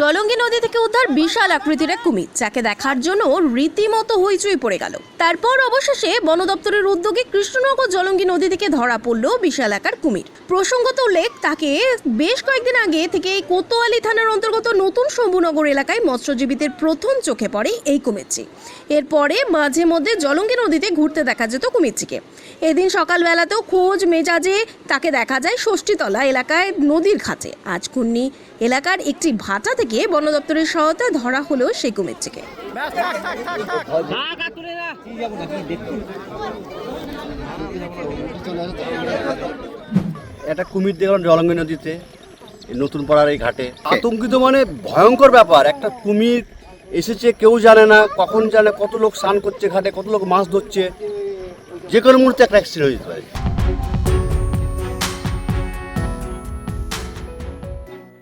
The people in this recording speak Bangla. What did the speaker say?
জলঙ্গি নদী থেকে উদ্ধার বিশাল আকৃতির এক কুমির, যাকে দেখার জন্য রীতিমতো হইচই পড়ে গেল। তারপর অবশেষে বন দপ্তরের উদ্যোগে কৃষ্ণনগর জলঙ্গি নদী থেকে ধরা পড়ল বিশাল আকার কুমির। প্রসঙ্গত উল্লেখ, তাকে বেশ কয়েকদিন আগে থেকে এই কোতোয়ালি থানার অন্তর্গত নতুন শম্ভুনগর এলাকায় মৎস্যজীবীদের প্রথম চোখে পড়ে এই কুমিরটি। এরপরে মাঝে মধ্যে জলঙ্গি নদীতে ঘুরতে দেখা যেত কুমিরটিকে। এদিন সকালবেলাতেও খোঁজ মেজাজে তাকে দেখা যায় ষষ্ঠীতলা এলাকায় নদীর ঘাটে। আজ কুন্নি এলাকার একটি ভাটা থেকে বন দপ্তরের সহায়তায় ধরা হলো সেই কুমিরটিকে একটা কুমির দেখলাম জলঙ্গি নদীতে নতুন পাড়ার এই ঘাটে। আতঙ্কিত মানে ভয়ঙ্কর ব্যাপার। একটা কুমির এসেছে, কেউ জানে না, কখন জানে, কত লোক স্নান করছে ঘাটে, কত লোক মাছ ধরছে। যে কোনো মুহূর্তে একটা অ্যাক্সিডেন্ট হয়ে যেতে পারে।